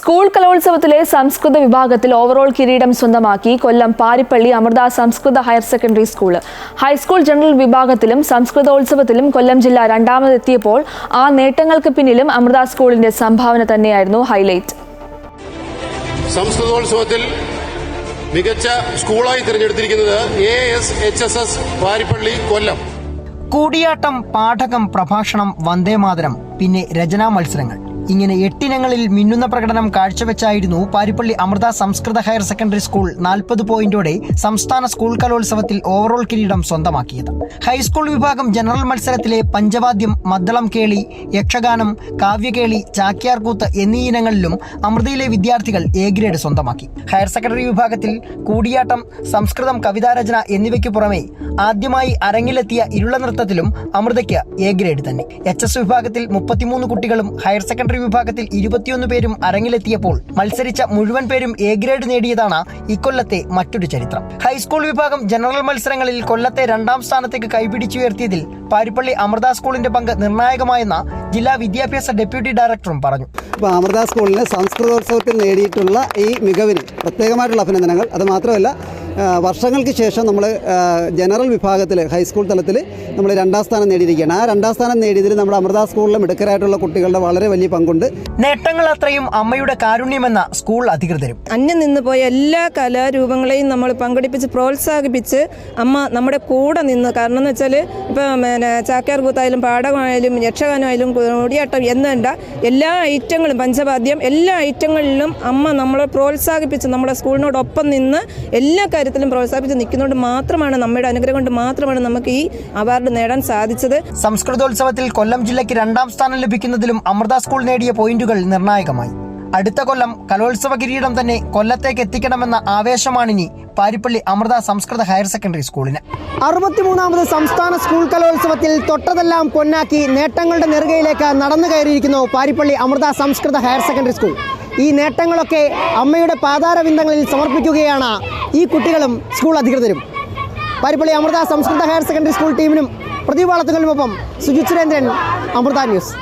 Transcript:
School കലോത്സവത്തിലെ സംസ്കൃത വിഭാഗത്തിൽ overall കിരീടം സ്വന്തമാക്കി Kollam Parippally Amrita Samskrita higher secondary school high school general വിഭാഗത്തിലും സംസ്കൃതോത്സവത്തിലും കൊല്ലം ജില്ല രണ്ടാമതെത്തിയപ്പോൾ ആ നേട്ടങ്ങൾക്ക് പിന്നിലും അമൃത സ്കൂളിന്റെ സംഭാവന തന്നെയായിരുന്നു ഹൈലൈറ്റ് സംസ്കൃതോത്സവത്തിൽ മികച്ച സ്കൂളായി തിരഞ്ഞെടുത്തിരിക്കുന്നത് A S H S S Varippally Kollam. Koodiyattam Pathakam പ്രഭാഷണം വന്ദേമാതരം പിന്നെ രചനാ മത്സരങ്ങൾ. ഇങ്ങനെ എട്ടിനങ്ങളിൽ മിന്നുന്ന പ്രകടനം കാഴ്ചവെച്ചായിരുന്നു Parippally Amrita Samskrita higher secondary school നാൽപ്പത് പോയിന്റോടെ സംസ്ഥാന സ്കൂൾ കലോത്സവത്തിൽ ഓവറോൾ കിരീടം സ്വന്തമാക്കിയത്. ഹൈസ്കൂൾ വിഭാഗം ജനറൽ മത്സരത്തിലെ പഞ്ചവാദ്യം മദ്ദളം കേളി യക്ഷഗാനം കാവ്യകേളി ചാക്യാർകൂത്ത് എന്നീ ഇനങ്ങളിലും അമൃതയിലെ വിദ്യാർത്ഥികൾ എ ഗ്രേഡ് സ്വന്തമാക്കി. ഹയർ സെക്കൻഡറി വിഭാഗത്തിൽ കൂടിയാട്ടം സംസ്കൃതം കവിതാരചന എന്നിവയ്ക്ക് പുറമെ ആദ്യമായി അരങ്ങിലെത്തിയ ഇരുള നൃത്തത്തിലും അമൃതയ്ക്ക് എ ഗ്രേഡ് തന്നെ. എച്ച് എസ് വിഭാഗത്തിൽ മുപ്പത്തിമൂന്ന് കുട്ടികളും ഹയർ സെക്കൻഡറി വിഭാഗത്തിൽ ഇരുപത്തിയൊന്ന് പേരും അരങ്ങിലെത്തിയപ്പോൾ മത്സരിച്ച മുഴുവൻ പേരും എ ഗ്രേഡ് നേടിയതാണ് ഇക്കൊല്ലത്തെ മറ്റൊരു ചരിത്രം. ഹൈസ്കൂൾ വിഭാഗം ജനറൽ മത്സരങ്ങളിൽ കൊല്ലത്തെ രണ്ടാം സ്ഥാനത്തേക്ക് കൈപിടിച്ചുയർത്തിയതിൽ പാരിപ്പള്ളി അമൃത സ്കൂളിന്റെ പങ്ക് നിർണായകമായെന്ന ജില്ലാ വിദ്യാഭ്യാസ ഡെപ്യൂട്ടി ഡയറക്ടറും പറഞ്ഞു. ഇപ്പോൾ അമൃത സ്കൂളിന് സംസ്കൃതോത്സവത്തിൽ നേടിയിട്ടുള്ള ഈ മികവിന് പ്രത്യേകമായിട്ടുള്ള അഭിനന്ദനങ്ങൾ. അത് മാത്രമല്ല വർഷങ്ങൾക്ക് ശേഷം നമ്മൾ ജനറൽ വിഭാഗത്തിൽ ഹൈസ്കൂൾ തലത്തിൽ നമ്മൾ രണ്ടാം സ്ഥാനം നേടിയിരിക്കുകയാണ്. ആ രണ്ടാം സ്ഥാനം നേടിയതിൽ നമ്മുടെ അമൃത സ്കൂളിലെ മിടുക്കരായിട്ടുള്ള കുട്ടികളുടെ വളരെ വലിയ പങ്കുണ്ട്. നേട്ടങ്ങൾ അത്രയും അമ്മയുടെ കാരുണ്യമെന്ന സ്കൂൾ അധികൃതരും. അന്യം നിന്ന് പോയ എല്ലാ കലാരൂപങ്ങളെയും നമ്മൾ പങ്കെടുപ്പിച്ച് പ്രോത്സാഹിപ്പിച്ച് അമ്മ നമ്മുടെ കൂടെ നിന്ന് കാരണം എന്ന് വെച്ചാൽ ഇപ്പം പിന്നെ ചാക്യാർ കൂത്തായാലും പാടമായാലും യക്ഷഗാനമായാലും കൂടിയാട്ടം എന്നുണ്ട എല്ലാ ഐറ്റങ്ങളും പഞ്ചവാദ്യം എല്ലാ ഐറ്റങ്ങളിലും അമ്മ നമ്മളെ പ്രോത്സാഹിപ്പിച്ച് നമ്മുടെ സ്കൂളിനോടൊപ്പം നിന്ന് എല്ലാ കാര്യത്തിലും പ്രോത്സാഹിപ്പിച്ച് നിൽക്കുന്നതുകൊണ്ട് മാത്രമാണ് നമ്മുടെ അനുഗ്രഹം കൊണ്ട് മാത്രമാണ് നമുക്ക് ഈ അവാർഡ് നേടാൻ സാധിച്ചത്. സംസ്കൃതോത്സവത്തിൽ കൊല്ലം ജില്ലയ്ക്ക് രണ്ടാം സ്ഥാനം ലഭിക്കുന്നതിലും അമൃത സ്കൂൾ നേടിയ പോയിന്റുകൾ നിർണായകമായി. അടുത്ത കൊല്ലം കലോത്സവ കിരീടം തന്നെ കൊല്ലത്തേക്ക് എത്തിക്കണമെന്ന ആവേശമാണ് ഇനി പാരിപ്പള്ളി അമൃത സംസ്കൃത ഹയർ സെക്കൻഡറി സ്കൂളിന്. അറുപത്തിമൂന്നാമത് സംസ്ഥാന സ്കൂൾ കലോത്സവത്തിൽ തൊട്ടതെല്ലാം പൊന്നാക്കി നേട്ടങ്ങളുടെ നെറുകയിലേക്ക് നടന്നു കയറിയിരിക്കുന്നു Parippally Amrita Samskrita higher secondary school. ഈ നേട്ടങ്ങളൊക്കെ അമ്മയുടെ പാതാരവിന്ദങ്ങളിൽ സമർപ്പിക്കുകയാണ് ഈ കുട്ടികളും സ്കൂൾ അധികൃതരും. പരിപ്പള്ളി Amrita Samskrita higher secondary school ടീമിനും പ്രതിഭാളത്തുകളിലുമൊപ്പം സുജിത് സുരേന്ദ്രൻ അമൃത ന്യൂസ്.